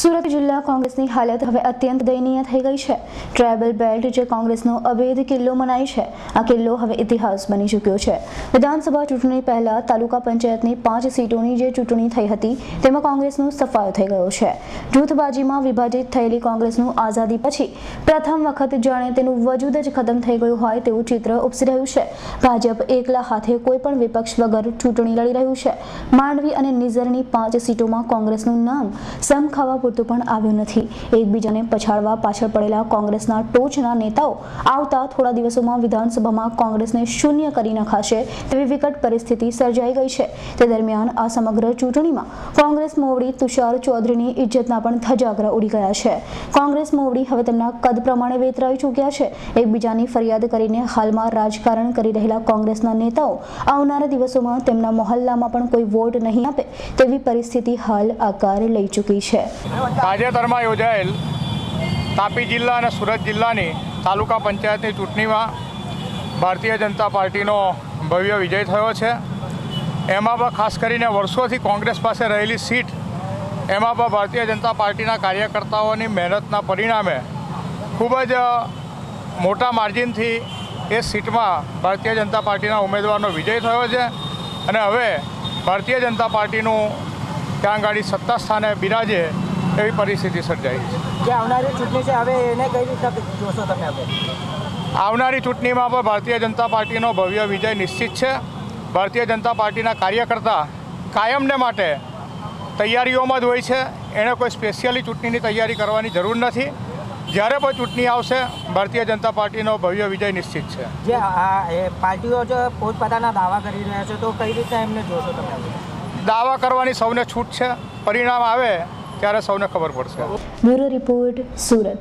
સુરત જિલ્લા કોંગ્રેસની હાલત હવે અત્યંત દયનીય થઈ ગઈ છે. ટ્રાયબલ બેલ્ટ જે કોંગ્રેસનો અભેદ કિલ્લો મનાય છે, આ કિલ્લો હવે ઇતિહાસ બની ચૂક્યો છે. વિધાનસભા ચૂંટણી પહેલા તાલુકા પંચાયતની પાંચ સીટોની જે ચૂંટણી થઈ હતી, તેમાં કોંગ્રેસનો સફાયો થઈ ગયો છે. જૂથબાજીમાં વિભાજિત થયેલી કોંગ્રેસનું આઝાદી પછી પ્રથમ વખત જાણે તેનું વજૂદ જ ખતમ થઈ ગયું હોય તેવું ચિત્ર ઉપસી રહ્યું છે. ભાજપ એકલા હાથે કોઈ પણ વિપક્ષ વગર ચૂંટણી લડી રહ્યું છે. માંડવી અને નિઝરની પાંચ સીટોમાં કોંગ્રેસનું નામ સમ ખાવા પૂરતું પણ આવ્યું નથી. એકબીજાને પછાડવા પાછળ પડેલા કોંગ્રેસના ટોચના નેતાઓ આવતા થોડા દિવસોમાં વિધાનસભામાં કોંગ્રેસને શૂન્ય કરી નખાશે તેવી વિકટ પરિસ્થિતિ સર્જાઈ ગઈ છે. તે દરમિયાન આ સમગ્ર ચૂંટણીમાં કોંગ્રેસ મોવડી તુષાર ચૌધરીની ઇજ્જતના પણ ધજાગરા ઉડી ગયા છે. કોંગ્રેસ મોવડી હવે તેમના કદ પ્રમાણે વેતરાઈ ચૂક્યા છે. એકબીજાની ફરિયાદ કરીને હાલમાં રાજકારણ કરી રહેલા કોંગ્રેસના નેતાઓ આવનારા દિવસોમાં તેમના મોહલ્લામાં પણ કોઈ વોટ નહીં આપે તેવી પરિસ્થિતિ હાલ આકાર લઈ ચૂકી છે. તાજેતરમાં યોજાયેલ તાપી જિલ્લા અને સુરત જિલ્લાની તાલુકા પંચાયતની ચૂંટણીમાં ભારતીય જનતા પાર્ટીનો ભવ્ય વિજય થયો છે. એમાં પણ ખાસ કરીને વર્ષોથી કોંગ્રેસ પાસે રહેલી સીટ, એમાં પણ ભારતીય જનતા પાર્ટીના કાર્યકર્તાઓની મહેનતના પરિણામે ખૂબ જ મોટા માર્જિનથી એ સીટમાં ભારતીય જનતા પાર્ટીના ઉમેદવારનો વિજય થયો છે. અને હવે ભારતીય જનતા પાર્ટીનું ત્યાં આગળ સત્તા સ્થાને બિરાજે એવી પરિસ્થિતિ સર્જાઈ છે. જે આવનારી ચૂંટણી છે હવે એને કઈ રીતના જોશો તમે હવે? આવનારી ચૂંટણીમાં પણ ભારતીય જનતા પાર્ટીનો ભવ્ય વિજય નિશ્ચિત છે. ભારતીય જનતા પાર્ટીના કાર્યકર્તા કાયમને માટે તૈયારીઓમાં જ હોય છે. એણે કોઈ સ્પેશિયલી ચૂંટણીની તૈયારી કરવાની જરૂર નથી. જ્યારે પણ ચૂંટણી આવશે ભારતીય જનતા પાર્ટીનો ભવ્ય વિજય નિશ્ચિત છે. જે આ એ પાર્ટીઓ જો પોતપોતાના દાવા કરી રહ્યા છે તો કઈ રીતે એમને જોશો તમે દાવા કરવાની સૌને છૂટ છે. પરિણામ આવે ત્યારે સૌને ખબર પડશે. Bureau report Surat.